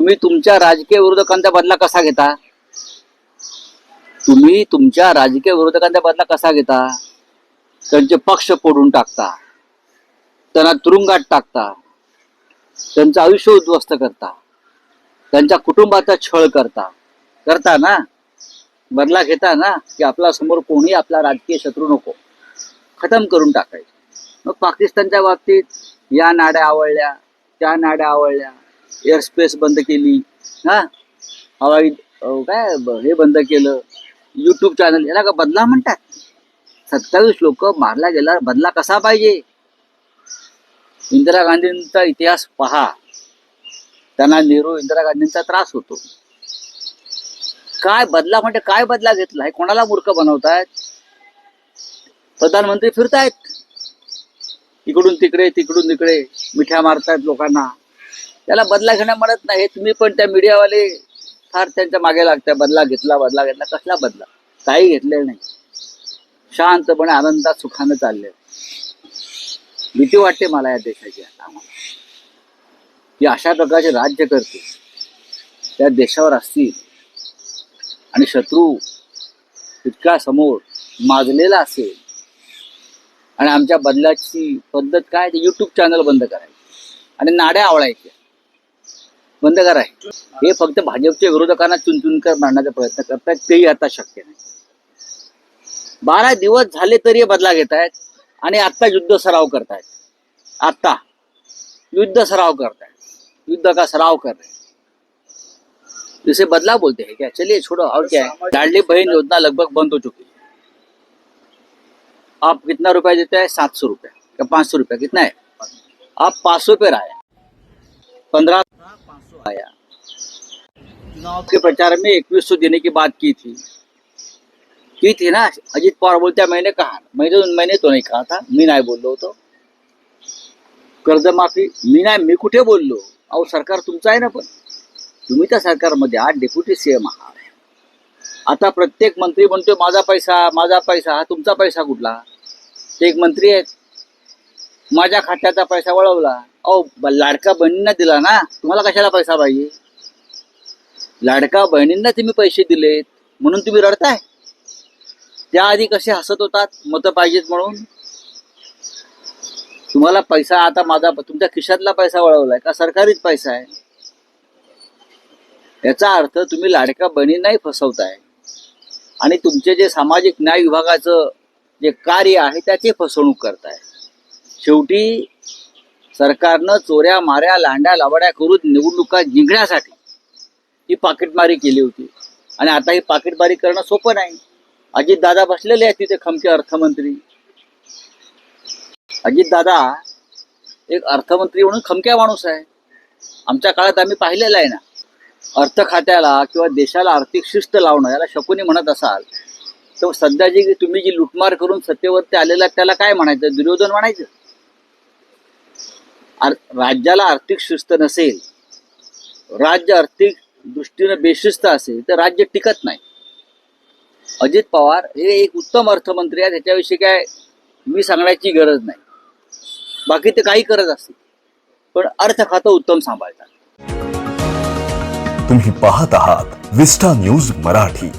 तुम्ही तुमच्या राजकीय विरोधकांचा बदला कसा घेता? तुम्ही तुमच्या राजकीय विरोधकांचा बदला कसा घेता? त्यांचे पक्ष फोडून टाकता. त्यांना तुरुंगात टाकता. त्यांचं आयुष्य उद्ध्वस्त करता. त्यांच्या कुटुंबाचा छळ करता. करता ना? बदला घेता ना? की आपला समोर कोणी आपला राजकीय शत्रू नको. खतम करून टाकायचं. मग पाकिस्तानच्या बाबतीत या नाड्या आवडल्या त्या नाड्या आवडल्या एअर स्पेस बंद केली. हा? हवाई काय हे बंद केलं. यूट्यूब चॅनल याला का बदला म्हणतात. सत्तावीस लोक मारला गेला बदला कसा पाहिजे? इंदिरा गांधींचा इतिहास पहा. त्यांना नेहरू इंदिरा गांधींचा त्रास होतो. काय बदला म्हणजे काय बदला घेतला? हे कोणाला मूर्ख बनवतायत? प्रधानमंत्री फिरतायत. इकडून तिकडे तिकडून तिकडे मिठ्या मारतायत लोकांना. त्याला बदला घेणं म्हणत नाही. तुम्ही पण त्या मीडियावाले फार त्यांच्या मागे लागताय. बदला घेतला बदला घेतला. कसला बदला? काही घेतलेलं नाही. शांतपणे आनंदात सुखानं चालले भीती वाटते मला या देशाची आता. आम्हाला की अशा प्रकारचे राज्य करते. त्या देशावर असतील. आणि शत्रू इतका समोर माजलेला असेल. आणि आमच्या बदलाची पद्धत काय? ते युट्यूब चॅनल बंद करायची. आणि नाड्या आवडायच्या बंद कराय हे फक्त भाजपच्या विरोधकांना चुनचुनकर मारण्याचा प्रयत्न करतायत. तेही आता शक्य नाही. बारा दिवस झाले तरी बदला घेत आहेत आणि आत्ता युद्ध सराव करतायत. आत्ता. युद्ध सराव करतायत. युद्ध का सराव कर रहे हैं बदलाव बोलते हैं क्या? चलिए छोड़ो और क्या है? लाडली बहन योजना लगभग बंद हो चुकी है. आप कितना रुपया देते हैं? सात सौ रुपया. या पाँच सौ रुपया? कितना है? आप पाँच सौ पे आया पंद्रह आया चुनाव के प्रचार में इक्कीस सौ देने की बात की थी। की थी ना? अजित पवार बोलते मैंने कहा मैंने मैंने तो नहीं कहा था। मी नाही बोललो होतो कर्जमाफी। मी नाही मी कुठे बोललो अहो सरकार तुमचं आहे ना पण। तुम्ही त्या सरकारमध्ये आज डेप्युटी सीएम आहात। आता प्रत्येक मंत्री म्हणतोय माझा पैसा माझा पैसा हा तुमचा पैसा कुठला? ते एक मंत्री आहेत माझ्या खात्याचा पैसा वळवला. अहो लाडका बहिणींना दिला ना? तुम्हाला कशाला पैसा पाहिजे लाडका बहिणींना तुम्ही पैसे दिलेत. म्हणून तुम्ही रडताय? त्याआधी कसे हसत होतात? मतं पाहिजेत म्हणून? तुम्हाला पैसा आता माझा तुमच्या खिशातला पैसा वळवलाय का? सरकारीच पैसा आहे. याचा अर्थ तुम्ही लाडक्या बहिणींनाही फसवताय. आणि तुमचे जे सामाजिक न्याय विभागाचं जे कार्य आहे त्याची फसवणूक करताय. शेवटी सरकारनं चोऱ्या माऱ्या लांड्या लावड्या करून निवडणुका जिंकण्यासाठी ही पाकिटमारी केली होती. आणि आता ही पाकिटमारी करणं सोपं नाही. अजितदादा बसलेले आहेत तिथे खमके अर्थमंत्री. अजितदादा एक अर्थमंत्री म्हणून खमक्या माणूस आहे. आमच्या काळात आम्ही पाहिलेलं आहे ना अर्थ खात्याला किंवा देशाला आर्थिक शिस्त लावणं याला शकुनी म्हणत असाल तर सध्या जी तुम्ही जी लुटमार करून सत्तेवरती आलेला त्याला काय म्हणायचं? दुर्योधन म्हणायचं? आर- राज्याला आर्थिक शिस्त नसेल राज्य आर्थिक दृष्टीनं बेशिस्त असेल तर राज्य टिकत नाही. अजित पवार हे एक उत्तम अर्थमंत्री आहेत त्याच्याविषयी काय मी सांगण्याची गरज नाही. बाकी ते काही करत असतील पण अर्थ खातं उत्तम सांभाळतात. तुम्ही पाहत आहात विस्टा न्यूज मराठी.